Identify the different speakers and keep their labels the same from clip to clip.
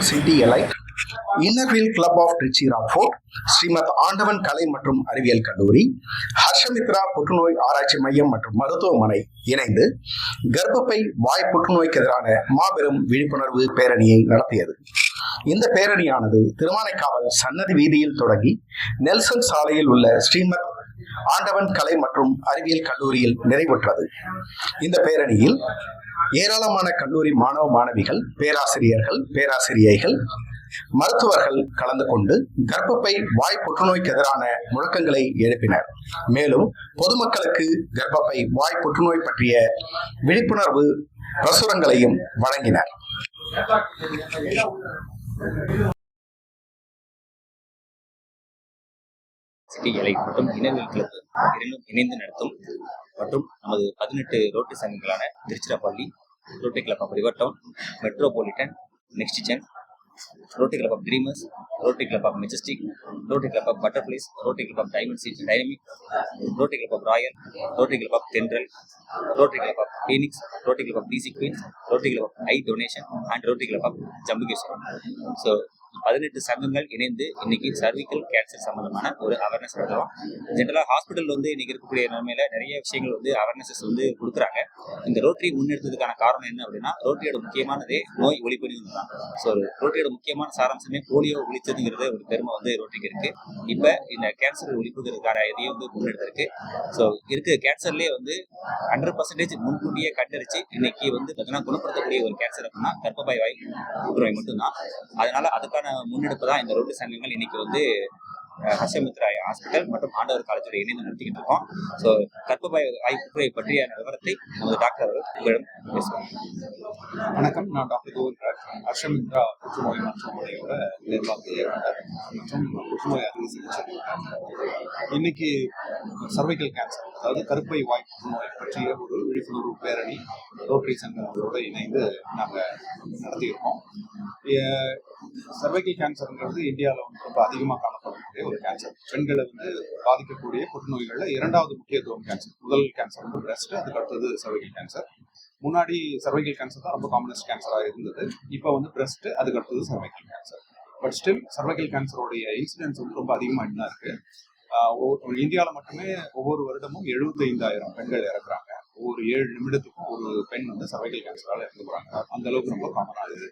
Speaker 1: நிகழ்ச்சி city elite inner wheel club of Trichy Rockfort Srimad Andavan கலை மற்றும் அறிவியல் கல்லூரி ஹர்ஷமித்ரா புற்றுநோய் ஆராய்ச்சி மையம் மற்றும் மருத்துவமனை இணைந்து கர்ப்பப்பை வாய் புற்றுநோய்க்கு எதிரான மாபெரும் விழிப்புணர்வு பேரணியை நடத்தியது. இந்த பேரணியானது திருமானைக்காவல் சன்னதி வீதியில் தொடங்கி நெல்சன் சாலையில் உள்ள ஸ்ரீமத் ஆண்டவன் கலை மற்றும் அறிவியல் கல்லூரியில் நிறைவுற்றது. இந்த பேரணியில் ஏராளமான கல்லூரி மாணவ மாணவிகள் பேராசிரியர்கள் பேராசிரியைகள் மருத்துவர்கள் கலந்து கொண்டு கர்ப்பப்பை வாய் புற்றுநோய்க்கு எதிரான முழக்கங்களை எழுப்பினர். மேலும் பொதுமக்களுக்கு கர்ப்பப்பை வாய் புற்றுநோய் பற்றிய விழிப்புணர்வு பிரசுரங்களையும் வழங்கினர்.
Speaker 2: சிட்டி எலை மற்றும் இனவியல் கிளப் இரண்டும் இணைந்து நடத்தும் மற்றும் நமது பதினெட்டு ரோட்டு சங்கங்களான Tiruchirappalli Rotary club of river town metropolitan next gen Rotary club of dreamers Rotary club of majestic Rotary club of butterflies Rotary club of diamond seat dynamic Rotary club of royal Rotary club of Thendral Rotary club of phoenix Rotary club of TC queens Rotary club of eye donation and Rotary club of Jambukeswaram so பதினெட்டு சங்கங்கள் இணைந்து இன்னைக்கு cervical cancer சம்பந்தமான ஒரு awareness நடத்துறோம். ஜென்ரலாக hospital வந்து இன்னைக்கு இருக்கக்கூடிய நிலைமையில நிறைய விஷயங்கள் வந்து அவேர்னஸஸ் வந்து கொடுக்குறாங்க. இந்த ரோட்டரி முன்னெடுத்ததுக்கான காரணம் என்ன அப்படின்னா ரோட்டரியோட முக்கியமானதே நோய் ஒழிப்புன்னு தான். ஸோ ரோட்டரியோட முக்கியமான சாராம்சமே போலியோ ஒழிச்சதுங்கிறது ஒரு பெருமை வந்து ரோட்டரிக்கு இருக்கு. இப்போ இந்த கேன்சர் ஒழிப்புங்கிறதுக்கான இதையும் வந்து முன்னெடுத்திருக்கு. ஸோ இருக்க. கேன்சர்லேயே வந்து ஹண்ட்ரட் பர்சன்டேஜ் முன்கூட்டியே கண்டறிச்சு இன்னைக்கு வந்து பார்த்தீங்கன்னா குணப்படுத்தக்கூடிய ஒரு கேன்சர் அப்படின்னா கர்ப்பப்பை வாய் புற்றுநோய் மட்டும்தான். அதனால அதுக்கான முன்னெடுப்பு தான் இந்த ரோட்டு சங்கங்கள் இன்னைக்கு வந்து ஹர்ஷமித்ரா ஹாஸ்பிட்டல் மற்றும் ஆண்டவர் காலேஜோட இணைந்து நடத்திக்கிட்டு இருக்கோம். ஸோ கர்ப்பப்பை வாய் புற்றுநோய் பற்றிய விவரத்தை நமது டாக்டர் அவர்கள் உங்களிடம் பேசுவாங்க
Speaker 3: வணக்கம். நான் டாக்டர் கோவிந்தராஜ் ஹர்ஷமித்ரா புற்றுநோய் மருத்துவமனையோட நிர்வாக இயக்குனர் மற்றும் புற்றுநோய் அறுவை சிகிச்சை இன்னைக்கு சர்வைக்கல் கேன்சர் அதாவது கருப்பை வாய் புற்றுநோய் பற்றிய ஒரு விழிப்புணர்வு பேரணி ரோட்டரி சங்கங்களோட இணைந்து நாங்கள் நடத்தியிருக்கோம். சர்வைக்கல் கேன்சர்ங்கிறது இந்தியாவில் வந்து ரொம்ப அதிகமாக காணப்படக்கூடிய ஒரு கேன்சர் பெண்களை வந்து பாதிக்கக்கூடிய புற்றுநோய்களில் இரண்டாவது முக்கியத்துவம் கேன்சர் முதல் கேன்சர் வந்து பிரஸ்ட் அதுக்கு அடுத்தது சர்வைக்கல் கேன்சர் முன்னாடி சர்வைக்கல் கேன்சர் தான் ரொம்ப காமனஸ்ட் கேன்சராக இருந்தது. இப்போ வந்து பிரஸ்ட் அதுக்கு அடுத்தது cervical cancer but still cervical கேன்சருடைய incidence வந்து ரொம்ப அதிகமாக தான் இருக்கு. இந்தியாவில் மட்டுமே ஒவ்வொரு வருடமும் எழுபத்தைந்தாயிரம் பெண்கள் இறக்குறாங்க. ஒவ்வொரு ஏழு நிமிடத்துக்கும் ஒரு பெண் வந்து சர்வைக்கல் கேன்சரால் இறந்து போறாங்க. அந்த அளவுக்கு ரொம்ப காமன் ஆகுது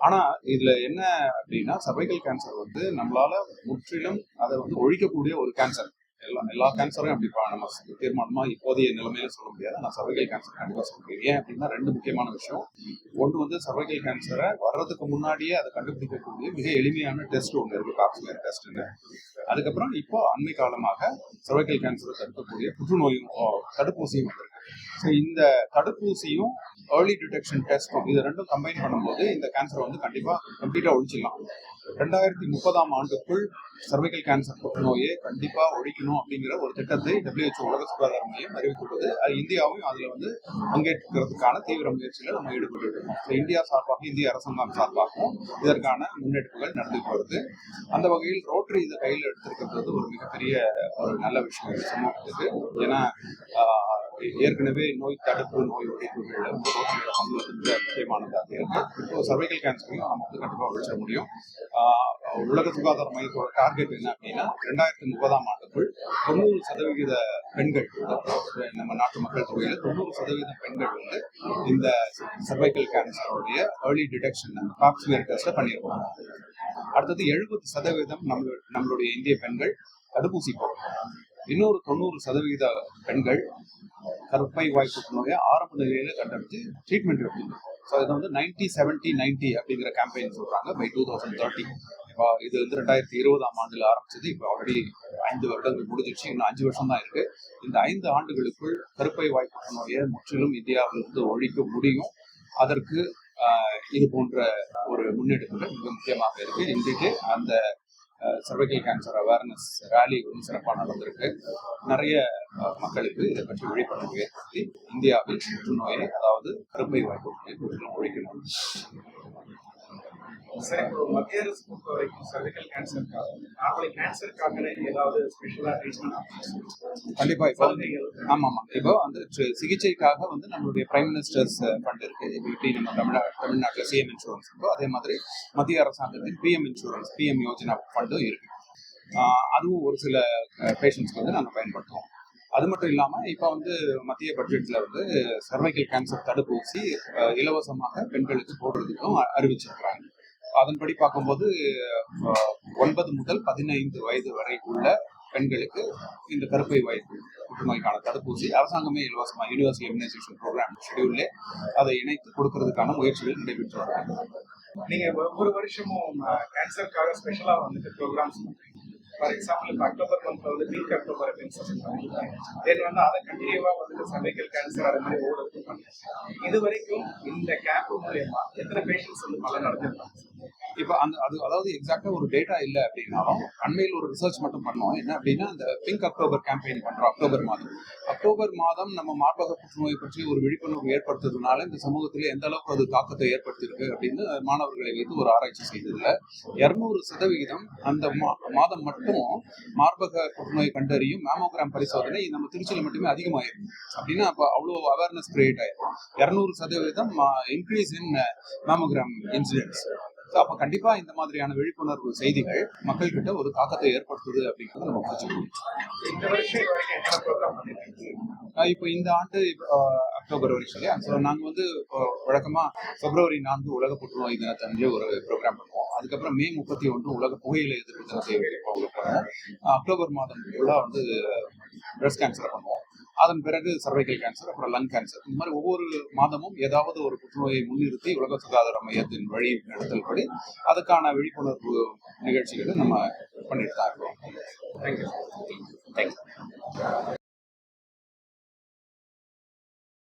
Speaker 3: ஆனா இதுல என்ன அப்படின்னா சர்வைக்கல் கேன்சர் வந்து நம்மளால முற்றிலும் அதை வந்து ஒழிக்கக்கூடிய ஒரு கேன்சர் எல்லா எல்லா கேன்சரும் அப்படி நம்ம தீர்மானமா இப்போதைய நிலைமையில சொல்ல முடியாது. நான் சர்வைக்கல் கேன்சர் கண்டிப்பா சொல்றேன் ஏன் அப்படின்னா ரெண்டு முக்கியமான விஷயம். ஒன்று வந்து சர்வைக்கல் கேன்சரை வர்றதுக்கு முன்னாடியே அதை கண்டுபிடிக்கக்கூடிய மிக எளிமையான டெஸ்ட் ஒன்று இருக்கு காப்ஸ்மேர் டெஸ்ட்னு அதுக்கப்புறம் இப்போ அண்மை காலமாக சர்வைக்கல் கேன்சரை தடுக்கக்கூடிய புற்றுநோயும் ஓ, தடுப்பூசியும் வந்திருக்கு. ஸோ இந்த தடுப்பூசியும் ஏர்லி டிடெக்ஷன் டெஸ்ட்டும் இது ரெண்டும் கம்பைன் பண்ணும்போது இந்த கேன்சரை வந்து கண்டிப்பாக கம்ப்ளீட்டாக ஒழிச்சிடலாம். ரெண்டாயிரத்தி முப்பதாம் ஆண்டுக்குள் சர்வைக்கல் கேன்சர் புற்றுநோயை கண்டிப்பாக ஒழிக்கணும் அப்படிங்கிற ஒரு திட்டத்தை டபிள்யூஹெச்ஓ உலக சுகாதார மையம் அறிவித்துள்ளது. அது இந்தியாவும் அதில் வந்து பங்கேற்கிறதுக்கான தீவிர முயற்சிகளை நம்ம ஈடுபட்டு இருக்கோம் ஸோ இந்தியா சார்பாக இந்திய அரசாங்கம் சார்பாகவும் இதற்கான முன்னெடுப்புகள் நடந்துட்டு வருது. அந்த வகையில் ரோட்டரி இதை கையில் எடுத்திருக்கிறது ஒரு மிகப்பெரிய ஒரு நல்ல விஷயம். இது சமூகத்துக்கு ஏன்னா ஏற்கனவே நோய் தடுப்பு நோய் ஒழிப்புகளில் வந்து பங்கு வந்து முக்கியமானதாக இருக்கு. சர்வைக்கல் கேன்சரையும் நம்ம வந்து கண்டிப்பாக ஒழிச்சிட முடியும். ஆஹ், உலக சுகாதார மையத்தோட டார்கெட் என்ன அப்படின்னா ரெண்டாயிரத்தி முப்பதாம் ஆண்டுக்குள் தொண்ணூறு சதவிகித பெண்கள் நம்ம நாட்டு மக்கள் தொகையில் தொண்ணூறு சதவீதம் பெண்கள் வந்து இந்த சர்வைக்கல் கேன்சருடைய ஏர்லி டிடெக்ஷன் பாப்ஸ்மியர் டெஸ்ட்டை பண்ணியிருப்பாங்க அடுத்தது எழுபது சதவீதம் நம்ம நம்மளுடைய இந்திய பெண்கள் தடுப்பூசி போடுறாங்க. இன்னொரு தொண்ணூறு சதவீத பெண்கள் கருப்பை வாய் புற்றுநோயை ஆரம்ப நிலையில கண்டறிஞ்சு ட்ரீட்மெண்ட் எடுத்துருக்கோம் ஸோ இது வந்து நைன்டி செவன்டி நைன்டி அப்படிங்கிற கேம்பெயின் சொல்றாங்க. பை டூ தௌசண்ட் தேர்ட்டி இப்போ இது வந்து ரெண்டாயிரத்தி இருபதாம் ஆண்டுல ஆரம்பிச்சது. இப்போ ஆல்ரெடி ஐந்து வருடங்கள் முடிஞ்சிச்சு இன்னும் அஞ்சு வருஷம் தான் இருக்கு. இந்த ஐந்து ஆண்டுகளுக்குள் கருப்பை வாய் புற்றுநோயை முற்றிலும் இந்தியாவிலிருந்து ஒழிக்க முடியும். அதற்கு இது போன்ற ஒரு முன்னெடுப்புகள் மிக முக்கியமாக இருக்கு. இன்றைக்கு அந்த சர்வைக்கல் கேன்சர் அவேர்னஸ் ரேலி வந்து சிறப்பாக நடந்திருக்கு. நிறைய மக்களுக்கு இதை பற்றி விழிப்புணர்வு ஏற்படுத்தி இந்தியாவில் புற்றுநோயை அதாவது கருப்பை வாய்ப்பு புற்றுநோய் ஒழிக்கணும்.
Speaker 4: சார் மத்திய அரசு பொறுத்த வரைக்கும் சர்வைக்கல் கேன்சருக்காக நார்மலி கேன்சருக்காக ஏதாவது ஸ்பெஷலாக ட்ரீட்மெண்ட்
Speaker 3: கண்டிப்பா இப்போ ஆமா ஆமா இப்போ வந்து சி- சிகிச்சைக்காக வந்து நம்மளுடைய பிரைம் மினிஸ்டர்ஸ் ஃபண்ட் இருக்கு. எப்படி நம்ம தமிழ்நா தமிழ்நாட்டில் சிஎம் இன்சூரன்ஸ் இருக்கோ அதே மாதிரி மத்திய அரசாங்கத்தின் பிஎம் இன்சூரன்ஸ் பிஎம் யோஜனா ஃபண்டும் இருக்கு. அதுவும் ஒரு சில பேஷண்ட்ஸ்க்கு வந்து நாங்கள் பயன்படுத்துவோம். அது மட்டும் இல்லாம இப்போ வந்து மத்திய பட்ஜெட்ல வந்து சர்வைக்கல் கேன்சர் தடுப்பூசி இலவசமாக பெண்களுக்கு போடுறதுக்கும் அறிவிச்சிருக்கிறாங்க. அதன்படி பார்க்கும்போது ஒன்பது முதல் பதினைந்து வயது வரை உள்ள பெண்களுக்கு இந்த கருப்பை வாய்ப்பு புற்றுநோய்க்கான தடுப்பூசி அரசாங்கமே இலவசமா யூனிவர்சல் இம்யூனைசேஷன் ப்ரோக்ராம் ஷெடியூல்ல அதை இணைத்து கொடுக்கறதுக்கான முயற்சிகள் நடைபெற்று வருகிறாங்க
Speaker 4: நீங்க ஒவ்வொரு வருஷமும் கேன்சருக்காக ஸ்பெஷலா வந்துட்டு ப்ரோக்ராம்ஸ் ஃபார் எக்ஸாம்பிள் இப்போ அக்டோபர் மந்த்ல வந்து பிங்க் அக்டோபர் தென் வந்து அதை கண்டினியூவா வந்துட்டு சர்வைக்கல் கேன்சர் அது மாதிரி ஓடுறது பண்ணுறேன் இது வரைக்கும் இந்த கேம்ப் மூலயமா எத்தனை பேஷண்ட்ஸ் வந்து பலன் நடந்திருக்காங்க
Speaker 3: இப்போ அந்த அது அதாவது எக்ஸாக்டா ஒரு டேட்டா இல்லை அப்படின்னாலும் அண்மையில் ஒரு ரிசர்ச் மட்டும் பண்ணோம். என்ன அப்படின்னா இந்த பிங்க் அக்டோபர் கேம்பெயின் பண்றோம் அக்டோபர் மாதம். அக்டோபர் மாதம் நம்ம மார்பக புற்றுநோய் பற்றி ஒரு விழிப்புணர்வு ஏற்படுத்துறதுனால இந்த சமூகத்தில் எந்த அளவுக்கு அது தாக்கத்தை ஏற்படுத்தியிருக்கு அப்படின்னு மாணவர்களை வைத்து ஒரு ஆராய்ச்சி செய்ததுல இருநூறு சதவிகிதம் அந்த மா- மாதம் மட்டும் மார்பக புற்றுநோய் கண்டறியும் மேமோகிராம் பரிசோதனை நம்ம திருச்சியில் மட்டுமே அதிகமாயிருக்கு. அப்படின்னா அப்போ அவ்வளோ அவேர்னஸ் கிரியேட் ஆயிரும். இருநூறு சதவீதம் increase in mammogram incidents so அப்போ கண்டிப்பா இந்த மாதிரியான விழிப்புணர்வு செய்திகள் மக்கள்கிட்ட ஒரு தாக்கத்தை ஏற்படுத்துது அப்படிங்கிறத நம்ம புரிஞ்சுக்கணும்.
Speaker 4: வரைக்கும்
Speaker 3: இப்போ இந்த ஆண்டு அக்டோபர் வரைக்கும் இல்லையா ஸோ நாங்கள் வந்து வழக்கமாக பிப்ரவரி நான்கு உலக புற்றுநோய் தினத்தன்று ஒரு ப்ரோக்ராம் பண்ணுவோம். அதுக்கப்புறம் மே முப்பத்தி ஒன்று உலக புகையிலை எதிர்ப்பு தினத்தை ஃபாலோ பண்ணுவோம் அக்டோபர் மாதம் ஃபுல்லாக வந்து பிரஸ்ட் கேன்சர் பண்ணுவோம். அதன் பிறகு சர்வைக்கல் கேன்சர் அப்புறம் லங் கேன்சர் இந்த மாதிரி ஒவ்வொரு மாதமும் ஏதாவது ஒரு புற்றுநோயை முன்னிறுத்தி உலக சுகாதார மையத்தின் வழி நடத்தல்படி அதுக்கான விழிப்புணர்வு நிகழ்ச்சிகளை நம்ம பண்ணிட்டு தான் இருக்கோம்.
Speaker 4: தேங்க்யூ